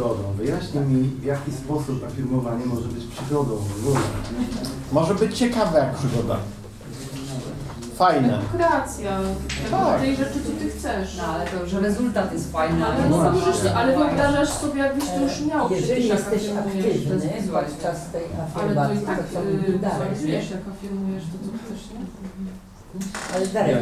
przygodą. Wyjaśnij mi, w jaki sposób afirmowanie może być przygodą w ogóle. Może być ciekawe jak przygoda. Fajne. Kreacja Tak. tej rzeczy, co ty chcesz. No ale to, że rezultat jest fajny. Ale, no, możesz, ale wyobrażasz sobie, jakbyś to już miał Jeżeli przecież, jak jesteś afirmujesz, to jest aktywny wizualizacja. podczas tej Ale to i afirmacji, tak to co y, wizualizujesz, nie? jak afirmujesz to, co chcesz, nie? Ale dalej.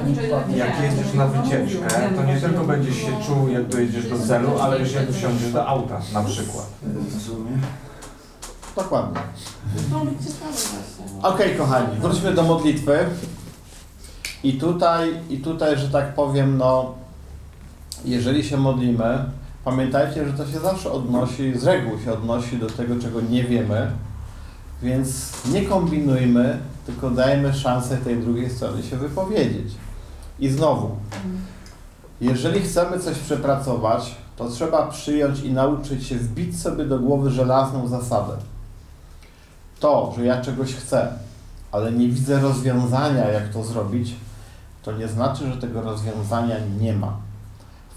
Jak jedziesz na wycieczkę, to nie tylko będziesz się czuł, jak dojedziesz do celu, ale już jak wsiądziesz do auta na przykład. W sumie. Dokładnie. Okej, kochani, wróćmy do modlitwy. I tutaj, I tutaj, że tak powiem, no, jeżeli się modlimy, pamiętajcie, że to się zawsze odnosi, z reguły się odnosi do tego, czego nie wiemy, więc nie kombinujmy, tylko dajmy szansę tej drugiej stronie się wypowiedzieć. I znowu, jeżeli chcemy coś przepracować, to trzeba przyjąć i nauczyć się wbić sobie do głowy żelazną zasadę. To, że ja czegoś chcę, ale nie widzę rozwiązania, jak to zrobić, to nie znaczy, że tego rozwiązania nie ma.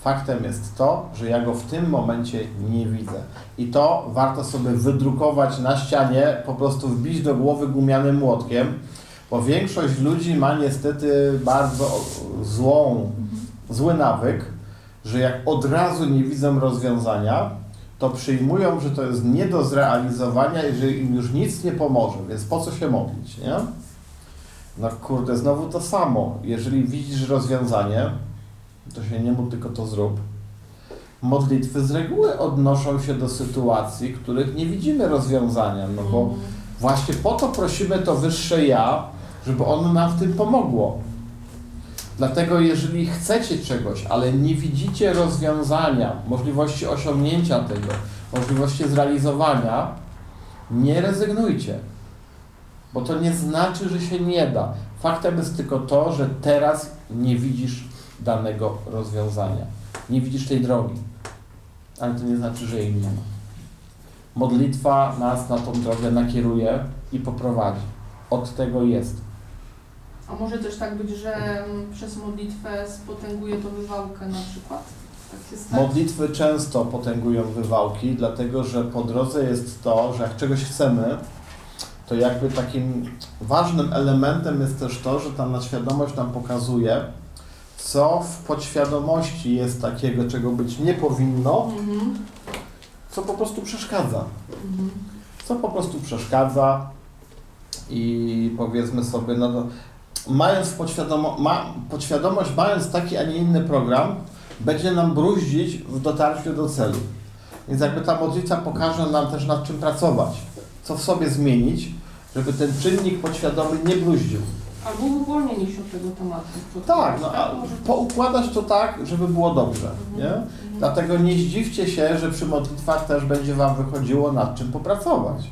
Faktem jest to, że ja go w tym momencie nie widzę. I to warto sobie wydrukować na ścianie, po prostu wbić do głowy gumianym młotkiem, bo większość ludzi ma niestety bardzo złą, zły nawyk, że jak od razu nie widzą rozwiązania, to przyjmują, że to jest nie do zrealizowania i że im już nic nie pomoże, więc po co się modlić, nie? No kurde, znowu to samo. Jeżeli widzisz rozwiązanie, to się nie módl, tylko to zrób. Modlitwy z reguły odnoszą się do sytuacji, których nie widzimy rozwiązania, no bo właśnie po to prosimy to wyższe ja, żeby ono nam w tym pomogło. Dlatego jeżeli chcecie czegoś, ale nie widzicie rozwiązania, możliwości osiągnięcia tego, możliwości zrealizowania, nie rezygnujcie. Bo to nie znaczy, że się nie da. Faktem jest tylko to, że teraz nie widzisz danego rozwiązania. Nie widzisz tej drogi. Ale to nie znaczy, że jej nie ma. Modlitwa nas na tą drogę nakieruje i poprowadzi. Od tego jest. A może też tak być, że mm, przez modlitwę spotęguje to wywałkę na przykład? Tak jest tak? Modlitwy często potęgują wywałki, dlatego że po drodze jest to, że jak czegoś chcemy, to jakby takim ważnym elementem jest też to, że ta nadświadomość nam pokazuje, co w podświadomości jest takiego, czego być nie powinno, Mhm. co po prostu przeszkadza. Mhm. Co po prostu przeszkadza i powiedzmy sobie, no to mając podświadomo, ma, podświadomość, mając taki, a nie inny program, będzie nam bruździć w dotarciu do celu. Więc jakby ta modlitwa pokaże nam też nad czym pracować, co w sobie zmienić, żeby ten czynnik podświadomy nie bruździł. Albo uwolnienie się od tego tematu. Tak, no, a poukładać to tak, żeby było dobrze, nie? Mhm. Dlatego nie zdziwcie się, że przy modlitwach też będzie Wam wychodziło nad czym popracować.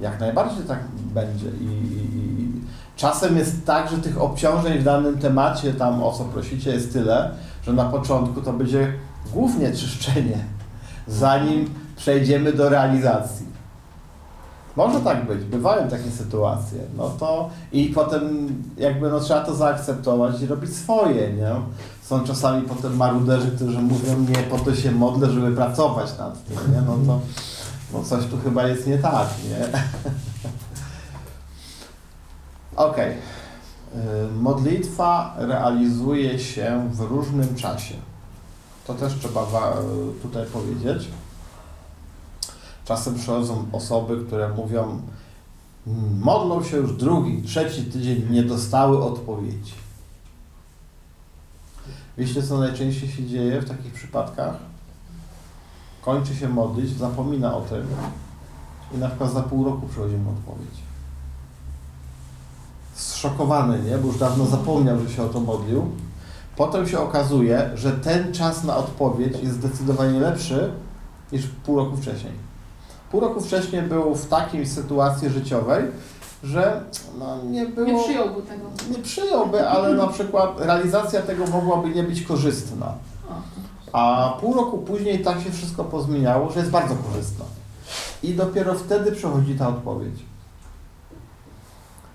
Jak najbardziej tak będzie. I, i, i czasem jest tak, że tych obciążeń w danym temacie, tam o co prosicie, jest tyle, że na początku to będzie głównie czyszczenie, zanim przejdziemy do realizacji. Może tak być, bywają takie sytuacje. No to i potem jakby no trzeba to zaakceptować i robić swoje, nie? Są czasami potem maruderzy, którzy mówią, nie po to się modlę, żeby pracować nad tym, nie? No to no coś tu chyba jest nie tak, nie? Okej. Y, Modlitwa realizuje się w różnym czasie. To też trzeba tutaj powiedzieć. Czasem przychodzą osoby, które mówią, "Mm, modlą się już drugi, trzeci tydzień, nie dostały odpowiedzi. Wiecie, co najczęściej się dzieje w takich przypadkach? Kończy się modlić, zapomina o tym i na przykład za pół roku przychodzi mu odpowiedź. Zszokowany, nie? Bo już dawno zapomniał, że się o to modlił. Potem się okazuje, że ten czas na odpowiedź jest zdecydowanie lepszy niż pół roku wcześniej. Pół roku wcześniej był w takiej sytuacji życiowej, że no, nie było Nie przyjąłby tego. nie przyjąłby, ale na przykład realizacja tego mogłaby nie być korzystna. A. Pół roku później tak się wszystko pozmieniało, że jest bardzo korzystna. I dopiero wtedy przychodzi ta odpowiedź.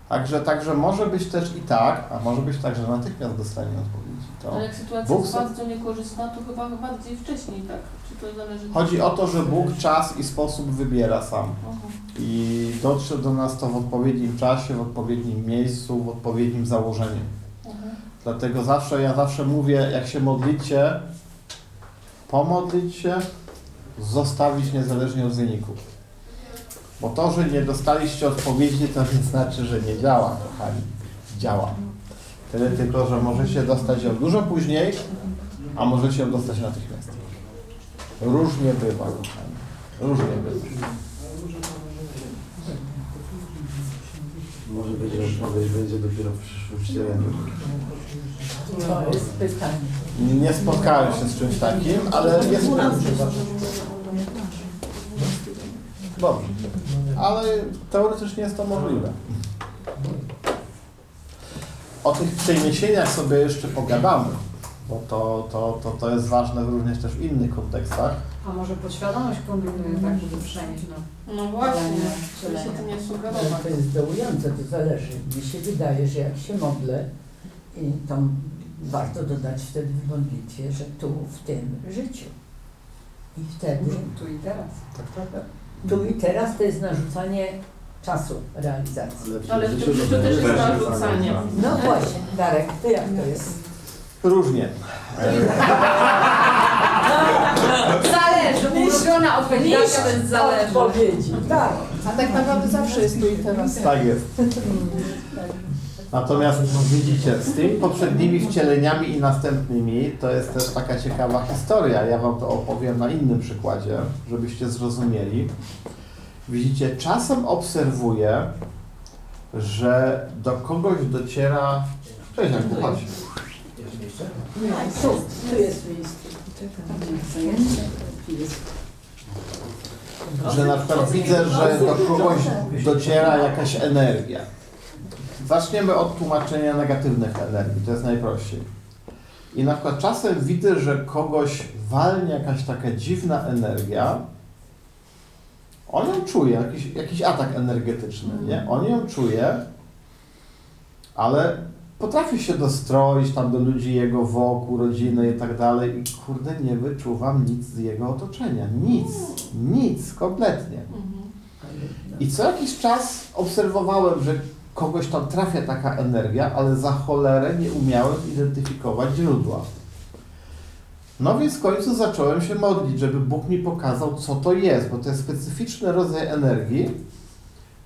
Także, także może być też i tak, a może być tak, że natychmiast dostanie odpowiedzi. To Ale jak sytuacja Bóg jest bardzo niekorzystna, to chyba bardziej wcześniej, tak? Czy to zależy... Chodzi o to, że Bóg czas i sposób wybiera sam. Aha. I dotrze do nas to w odpowiednim czasie, w odpowiednim miejscu, w odpowiednim założeniu. Aha. Dlatego zawsze, ja zawsze mówię, jak się modlicie, pomodlić się, zostawić niezależnie od wyniku. Bo to, że nie dostaliście odpowiedzi, to nie znaczy, że nie działa, kochani. Działa. Tyle tylko, że możecie dostać ją dużo później, a możecie ją dostać natychmiast. Różnie bywa, kochani. Różnie bywa. Może być, że odpowiedź będzie dopiero w przyszłym. To jest pytanie. Nie spotkałem się z czymś takim, ale jest Dobrze. Ale teoretycznie jest to możliwe. O tych przeniesieniach sobie jeszcze pogadamy, bo to, to, to, to jest ważne również też w innych kontekstach. A może podświadomość kombinuje tak, żeby przenieść na No właśnie, żeby się tym nie sugerować. to jest dołujące, to zależy. Mi się wydaje, że jak się modlę, i to warto dodać wtedy w modlitwie, że tu, w tym życiu. I wtedy, tu i teraz. tu i teraz to jest narzucanie czasu realizacji. Ale w tym życiu to też jest narzucanie. No właśnie, Darek, to jak to jest? Różnie. Zależy, ulubiona odpowiedź, jaka to jest zależy. odpowiedzi. Tak. A tak naprawdę zawsze jest tu i teraz. Tak jest. Natomiast no, widzicie, z tymi poprzednimi wcieleniami i następnymi to jest też taka ciekawa historia. Ja Wam to opowiem na innym przykładzie, żebyście zrozumieli. Widzicie, czasem obserwuję, że do kogoś dociera. Cześć, Janku, chodź. Tu, tu jest miejsce. Że na przykład widzę, że do kogoś dociera jakaś energia. Zaczniemy od tłumaczenia negatywnych energii, to jest najprościej. I na przykład czasem widzę, że kogoś walnie jakaś taka dziwna energia, on ją czuje, jakiś, jakiś atak energetyczny, nie? On ją czuje, ale potrafi się dostroić tam do ludzi jego wokół, rodziny i tak dalej i kurde nie wyczuwam nic z jego otoczenia. Nic, nic, kompletnie. Mhm. I co jakiś czas obserwowałem, że kogoś tam trafia taka energia, ale za cholerę nie umiałem identyfikować źródła. No więc w końcu zacząłem się modlić, żeby Bóg mi pokazał, co to jest, bo to jest specyficzny rodzaj energii,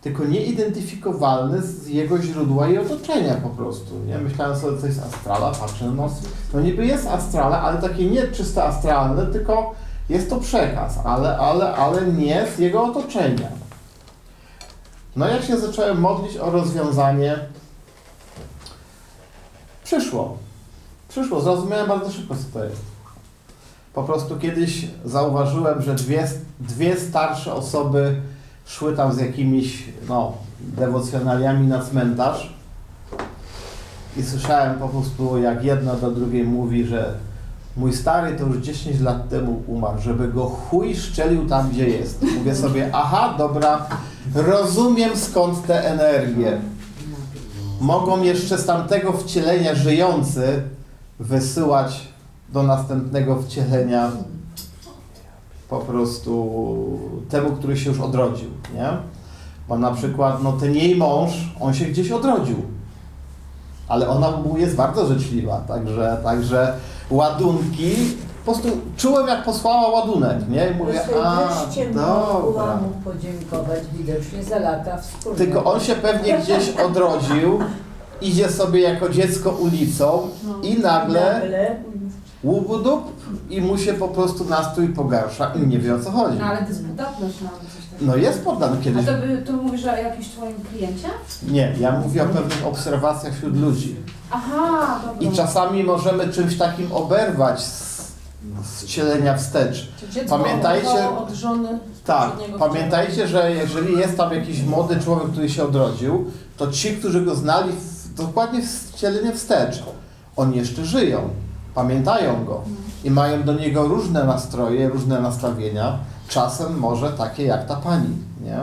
tylko nieidentyfikowalny z jego źródła i otoczenia po prostu. Nie? Myślałem sobie, co jest astrala, patrzę, no, no niby jest astrala, ale takie nie czysto astralne, tylko jest to przekaz, ale, ale, ale nie z jego otoczenia. No jak się zacząłem modlić o rozwiązanie, przyszło. Przyszło, zrozumiałem bardzo szybko, co to jest. Po prostu kiedyś zauważyłem, że dwie, dwie starsze osoby szły tam z jakimiś no, dewocjonaliami na cmentarz i słyszałem po prostu, jak jedna do drugiej mówi, że mój stary to już 10 lat temu umarł, żeby go chuj szczelił tam, gdzie jest. Mówię sobie, aha, dobra, rozumiem skąd te energie. Mogą jeszcze z tamtego wcielenia żyjący wysyłać do następnego wcielenia po prostu temu, który się już odrodził, nie? Bo na przykład, no ten jej mąż, on się gdzieś odrodził, ale ona mu jest bardzo życzliwa, także, także ładunki, po prostu czułem jak posłała ładunek, nie? I mówię, a, dobra. mu podziękować widocznie za lata wspólnego. Tylko on się pewnie gdzieś odrodził, idzie sobie jako dziecko ulicą i nagle łubudup i mu się po prostu nastrój pogarsza i nie wie o co chodzi. No ale to jest podatność na coś takiego. No jest poddany A kiedyś. to, by, to mówisz o jakimś twoim kliencie? Nie, ja mówię o pewnych obserwacjach wśród ludzi. Aha, dobra. I czasami możemy czymś takim oberwać z, z cielenia wstecz. Dziecko Pamiętajcie- od żony Tak, poprzedniego pamiętajcie, że jeżeli jest tam jakiś młody człowiek, który się odrodził, to ci, którzy go znali w, dokładnie w cielenie wstecz, oni jeszcze żyją, pamiętają go i mają do niego różne nastroje, różne nastawienia, czasem może takie jak ta pani, nie?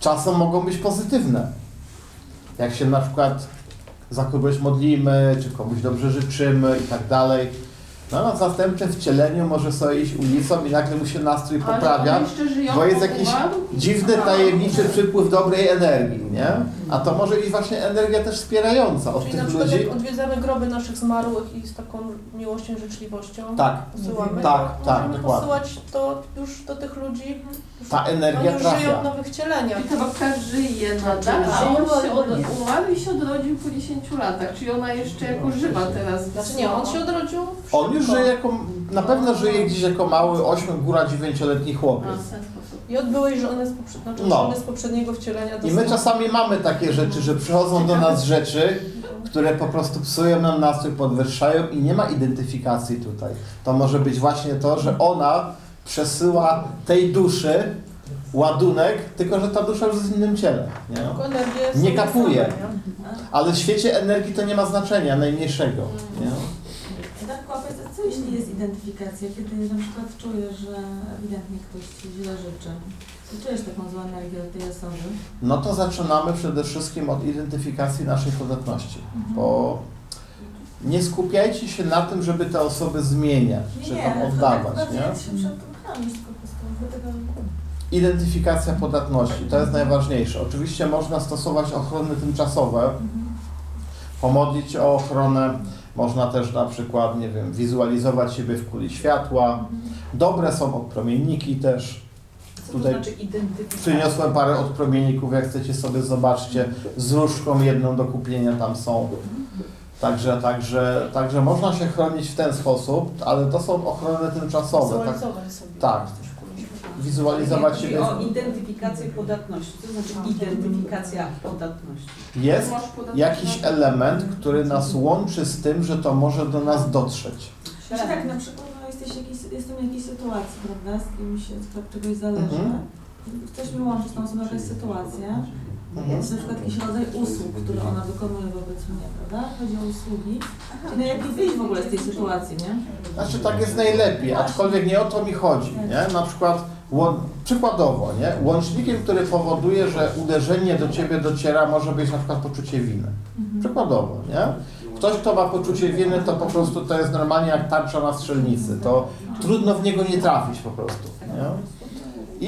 Czasem mogą być pozytywne. Jak się na przykład za kogoś modlimy, czy komuś dobrze życzymy i tak dalej, no na następnym wcieleniu może sobie iść ulicą i nagle mu się nastrój poprawia, bo jest jakiś dziwny, tajemniczy przypływ dobrej energii, nie? A to może być właśnie energia też wspierająca od Czyli na tych przykład ludzi. jak odwiedzamy groby naszych zmarłych i z taką miłością życzliwością Tak, posyłamy, Tak, to tak, możemy dokładnie. posyłać to już do tych ludzi. ta Oni energia już żyją trafia. w nowych wcieleniach. I ta babka żyje nadal, Znaczy, a on się od, nie. umarł i się odrodził po 10 latach, czyli ona jeszcze jako żywa teraz Znaczy nie, on się odrodził w On już szybko. żyje jako, na pewno żyje gdzieś jako mały, 8, góra 9-letni A, chłopiec. sposób. I odbyłeś żonę z, poprze- znaczy No. żony z poprzedniego wcielenia. to I my czasami mamy takie rzeczy, że przychodzą do nas rzeczy, które po prostu psują nam nastrój, podwyższają i nie ma identyfikacji tutaj. To może być właśnie to, że ona przesyła tej duszy ładunek, tylko że ta dusza już jest w innym ciele. Nie? Tylko Nie kapuje. nie? Ale w świecie energii to nie ma znaczenia najmniejszego. Nie? Tak, co jeśli jest identyfikacja, kiedy na przykład czujesz, że ewidentnie ktoś ci źle życzy? I czujesz taką złą energię od tej osoby? No to zaczynamy przede wszystkim od identyfikacji naszej podatności, bo nie skupiajcie się na tym, żeby te osoby zmieniać, czy tam to oddawać, tak nie? się przed. Identyfikacja podatności, to jest najważniejsze. Oczywiście można stosować ochrony tymczasowe, pomodlić o ochronę, można też na przykład, nie wiem, wizualizować siebie w kuli światła. Dobre są odpromienniki też. Co Tutaj to znaczy? Przyniosłem parę odpromienników, jak chcecie sobie zobaczcie, z różdżką jedną do kupienia tam są. Także, także, także można się chronić w ten sposób, ale to są ochrony tymczasowe. Tak, sobie. Tak. Wizualizować siebie. o identyfikację podatności. To znaczy identyfikacja podatności. Jest jakiś na- element, który nas łączy z tym, że to może do nas dotrzeć. Znaczy tak, na przykład no, jesteś jakiś, jestem w jakiejś sytuacji, prawda, z kimś, od czegoś zależy. Mhm. Ktoś mi łączy z tą osobą jakaś sytuacja. Mhm. Jest na przykład jakiś rodzaj usług, które ona wykonuje wobec mnie, prawda? Chodzi o usługi. Czyli najlepiej wyjść w ogóle z tej sytuacji, nie? Znaczy tak jest najlepiej, aczkolwiek nie o to mi chodzi, nie? Na przykład, łą- przykładowo, nie? Łącznikiem, który powoduje, że uderzenie do Ciebie dociera, może być na przykład poczucie winy. Przykładowo, nie? Ktoś, kto ma poczucie winy, to po prostu to jest normalnie jak tarcza na strzelnicy. To trudno w niego nie trafić po prostu, nie?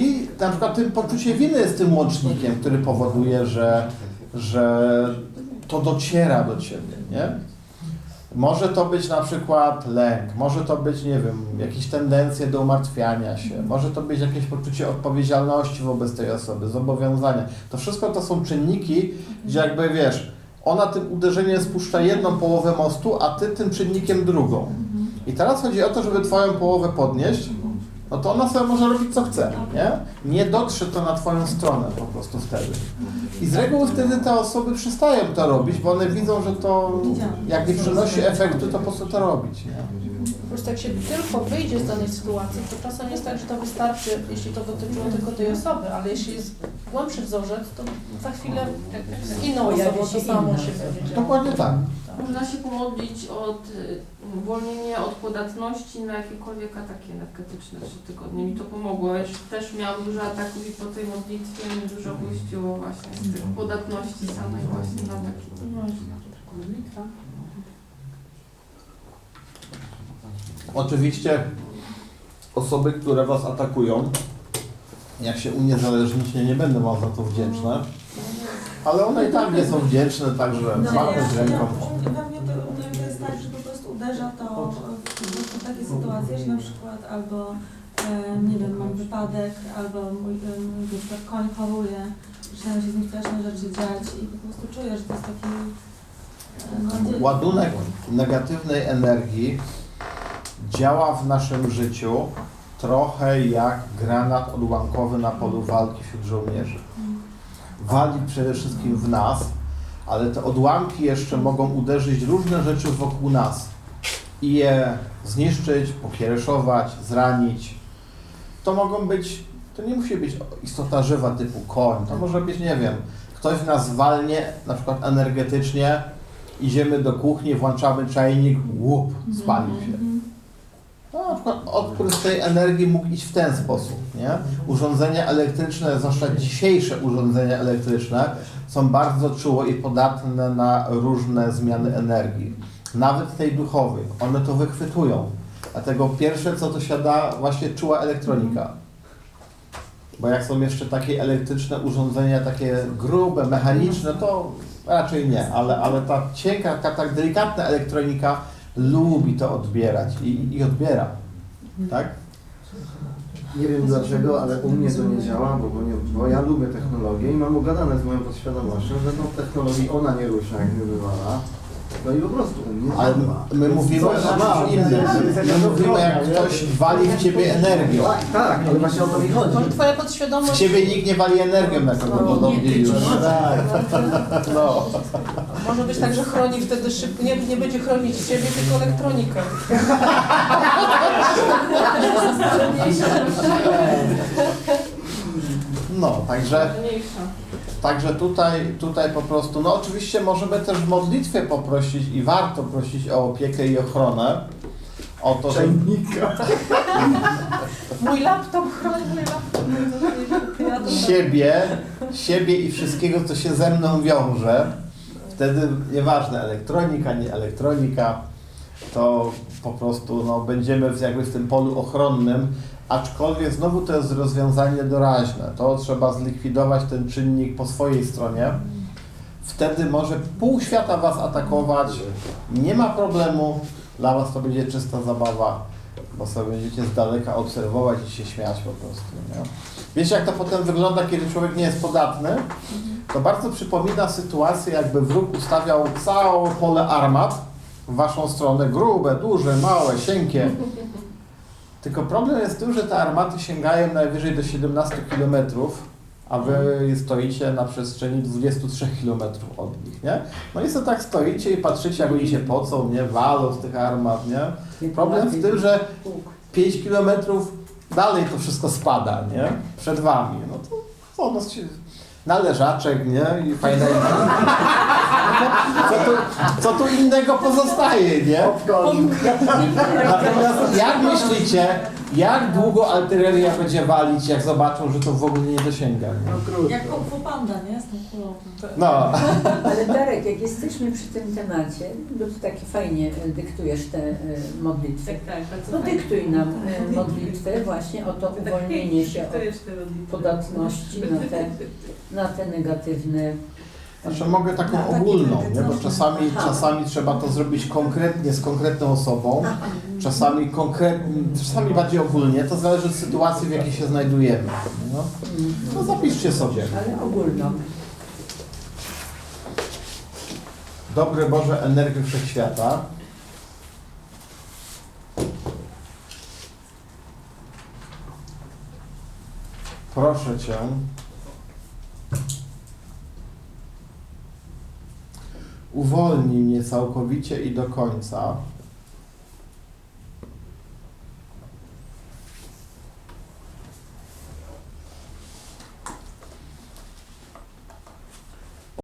I na przykład tym poczucie winy jest tym łącznikiem, który powoduje, że, że to dociera do Ciebie, nie? Może to być na przykład lęk, może to być, nie wiem, jakieś tendencje do umartwiania się, może to być jakieś poczucie odpowiedzialności wobec tej osoby, zobowiązania. To wszystko to są czynniki, gdzie jakby wiesz, ona tym uderzeniem spuszcza jedną połowę mostu, a ty tym czynnikiem drugą. I teraz chodzi o to, żeby twoją połowę podnieść, no to ona sobie może robić co chce, nie? Nie dotrze to na twoją stronę po prostu wtedy. I z reguły wtedy te osoby przestają to robić, bo one widzą, że to jak nie przynosi efektu, to po co to robić, nie? Po prostu jak się tylko wyjdzie z danej sytuacji, to czasem jest tak, że to wystarczy, jeśli to dotyczyło tylko tej osoby, ale jeśli jest głębszy wzorzec, to za chwilę z inną osobą to samo się będzie. Dokładnie tak. Można się pomodlić od uwolnienia od podatności na jakiekolwiek ataki energetyczne trzy tygodnie. Mi to pomogło. Ja też miałam dużo ataków i po tej modlitwie mi dużo puściło właśnie z tych podatności samej właśnie na ataki. Oczywiście osoby, które Was atakują, jak się uniezależnicie, nie będą Wam za to wdzięczne, ale one i tak nie są wdzięczne, także No, machnąć ręką. ja, we mnie to, u mnie to jest tak, że po prostu uderza to w, po prostu w takie sytuacje, że na przykład albo nie wiem, mam wypadek, albo mój, mój koń choruje, zaczynają się z nim straszne rzeczy dziać i po prostu czuję, że to jest taki Ładunek negatywnej energii działa w naszym życiu trochę jak granat odłamkowy na polu walki wśród żołnierzy. Wali przede wszystkim w nas, ale te odłamki jeszcze mogą uderzyć różne rzeczy wokół nas i je zniszczyć, pokiereszować, zranić. To mogą być, to nie musi być istota żywa typu koń, to może być, nie wiem, ktoś nas walnie, na przykład energetycznie, idziemy do kuchni, włączamy czajnik, łup, spalił się. No, na przykład odpływ tej energii mógł iść w ten sposób, nie? Urządzenia elektryczne, zwłaszcza dzisiejsze urządzenia elektryczne, są bardzo czułe i podatne na różne zmiany energii. Nawet tej duchowej. One to wychwytują. Dlatego pierwsze, co to siada, właśnie czuła elektronika. Bo jak są jeszcze takie elektryczne urządzenia, takie grube, mechaniczne, to raczej nie, ale, ale ta cienka, ta tak delikatna elektronika lubi to odbierać i, i odbiera. Tak? Nie wiem dlaczego, ale u mnie to nie działa, bo, bo, nie, bo ja lubię technologię i mam ugadane z moją podświadomością, że tą technologię ona nie rusza, jak nie wywala. No i po prostu u mnie Ale działa. my mówimy o czymś innym. My mówimy, jak ktoś wali w ciebie energią. Tak, tak, ale właśnie o to mi chodzi. Może twoja W podświadomość... ciebie nikt nie wali energią najprawdopodobniej już. No. Może być tak, że chroni wtedy szybko, nie, nie będzie chronić ciebie, tylko elektronikę. No, także, Ważniejsza. Także tutaj, tutaj po prostu, no oczywiście możemy też w modlitwie poprosić i warto prosić o opiekę i ochronę. O to, że. Mój laptop chroni, mój laptop. Siebie, siebie i wszystkiego, co się ze mną wiąże, wtedy nieważne elektronika, nie elektronika, to po prostu no, będziemy w, jakby w tym polu ochronnym, aczkolwiek znowu to jest rozwiązanie doraźne. To trzeba zlikwidować ten czynnik po swojej stronie. Wtedy może pół świata Was atakować, nie ma problemu, dla Was to będzie czysta zabawa, bo sobie będziecie z daleka obserwować i się śmiać po prostu. Nie? Wiecie, jak to potem wygląda, kiedy człowiek nie jest podatny? To bardzo przypomina sytuację, jakby wróg ustawiał całe pole armat w waszą stronę, grube, duże, małe, cienkie. Tylko problem jest tym, że te armaty sięgają najwyżej do 17 km, a wy stoicie na przestrzeni 23 km od nich, nie? No i co tak stoicie i patrzycie, jak oni się pocą, nie? Walą z tych armat, nie? Problem w tym, że 5 km dalej to wszystko spada, nie? Przed wami. No to co, no się należaczek, nie? I fajna co tu, co tu innego pozostaje, nie? Natomiast myślicie, jak długo artyleria będzie walić, jak zobaczą, że to w ogóle nie dosięga? Nie? Jak Kung Fu Panda, nie? Z tą kulą. No, Ale Darek, jak jesteśmy przy tym temacie, bo ty takie fajnie e, dyktujesz te e, modlitwy, Tak, tak, bardzo to fajnie. dyktuj nam e, modlitwę właśnie o to uwolnienie się od podatności na te, na te negatywne Znaczy mogę taką ogólną, nie? bo czasami, czasami trzeba to zrobić konkretnie z konkretną osobą, czasami konkretnie, czasami bardziej ogólnie, to zależy od sytuacji, w jakiej się znajdujemy. No, no zapiszcie sobie. ale ogólną. Dobry Boże, energii wszechświata. Proszę Cię, uwolnij mnie całkowicie i do końca